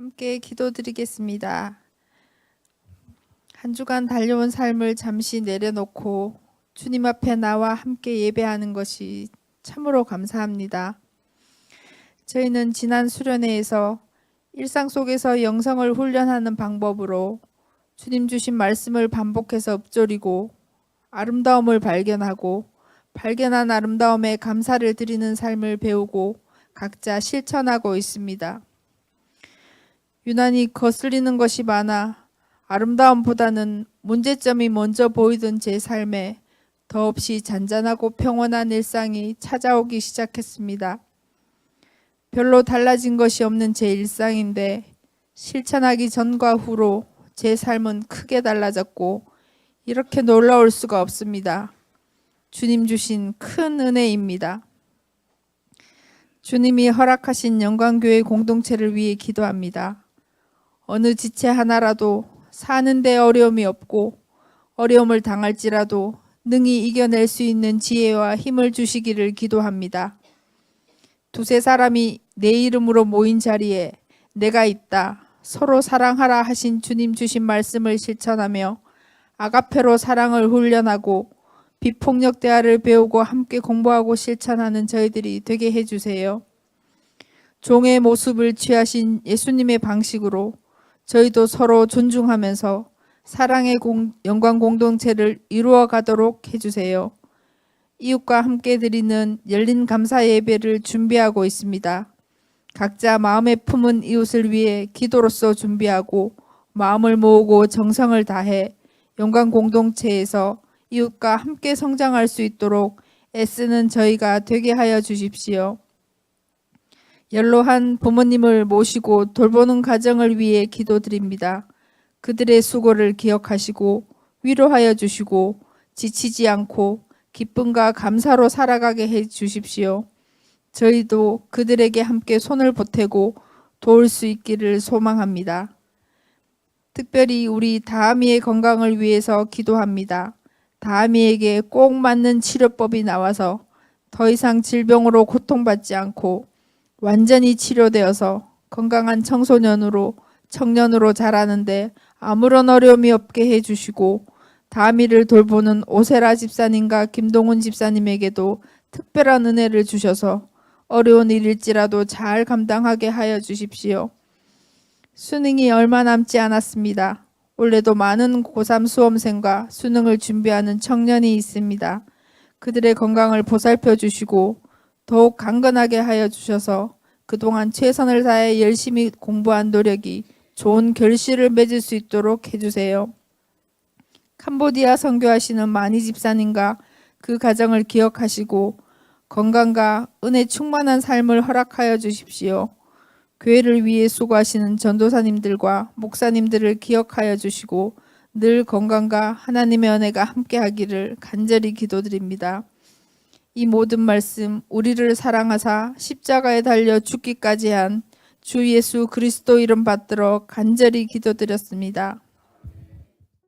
함께 기도드리겠습니다. 한 주간 달려온 삶을 잠시 내려놓고 주님 앞에 나와 함께 예배하는 것이 참으로 감사합니다. 저희는 지난 수련회에서 일상 속에서 영성을 훈련하는 방법으로 주님 주신 말씀을 반복해서 읊조리고 아름다움을 발견하고 발견한 아름다움에 감사를 드리는 삶을 배우고 각자 실천하고 있습니다. 유난히 거슬리는 것이 많아 아름다움보다는 문제점이 먼저 보이던 제 삶에 더없이 잔잔하고 평온한 일상이 찾아오기 시작했습니다. 별로 달라진 것이 없는 제 일상인데 실천하기 전과 후로 제 삶은 크게 달라졌고 이렇게 놀라울 수가 없습니다. 주님 주신 큰 은혜입니다. 주님이 허락하신 영광교회 공동체를 위해 기도합니다. 어느 지체 하나라도 사는데 어려움이 없고 어려움을 당할지라도 능히 이겨낼 수 있는 지혜와 힘을 주시기를 기도합니다. 두세 사람이 내 이름으로 모인 자리에 내가 있다. 서로 사랑하라 하신 주님 주신 말씀을 실천하며 아가페로 사랑을 훈련하고 비폭력 대화를 배우고 함께 공부하고 실천하는 저희들이 되게 해주세요. 종의 모습을 취하신 예수님의 방식으로 저희도 서로 존중하면서 사랑의 공, 영광 공동체를 이루어 가도록 해주세요. 이웃과 함께 드리는 열린 감사 예배를 준비하고 있습니다. 각자 마음에 품은 이웃을 위해 기도로서 준비하고 마음을 모으고 정성을 다해 영광 공동체에서 이웃과 함께 성장할 수 있도록 애쓰는 저희가 되게 하여 주십시오. 연로한 부모님을 모시고 돌보는 가정을 위해 기도드립니다. 그들의 수고를 기억하시고 위로하여 주시고 지치지 않고 기쁨과 감사로 살아가게 해 주십시오. 저희도 그들에게 함께 손을 보태고 도울 수 있기를 소망합니다. 특별히 우리 다하미의 건강을 위해서 기도합니다. 다하미에게 꼭 맞는 치료법이 나와서 더 이상 질병으로 고통받지 않고 완전히 치료되어서 건강한 청소년으로 청년으로 자라는데 아무런 어려움이 없게 해주시고 다미를 돌보는 오세라 집사님과 김동훈 집사님에게도 특별한 은혜를 주셔서 어려운 일일지라도 잘 감당하게 하여 주십시오. 수능이 얼마 남지 않았습니다. 올해도 많은 고3 수험생과 수능을 준비하는 청년이 있습니다. 그들의 건강을 보살펴 주시고 더욱 강건하게 하여 주셔서 그동안 최선을 다해 열심히 공부한 노력이 좋은 결실을 맺을 수 있도록 해주세요. 캄보디아 선교하시는 마니 집사님과 그 가정을 기억하시고 건강과 은혜 충만한 삶을 허락하여 주십시오. 교회를 위해 수고하시는 전도사님들과 목사님들을 기억하여 주시고 늘 건강과 하나님의 은혜가 함께하기를 간절히 기도드립니다. 이 모든 말씀 우리를 사랑하사 십자가에 달려 죽기까지 한 주 예수 그리스도 이름 받들어 간절히 기도드렸습니다.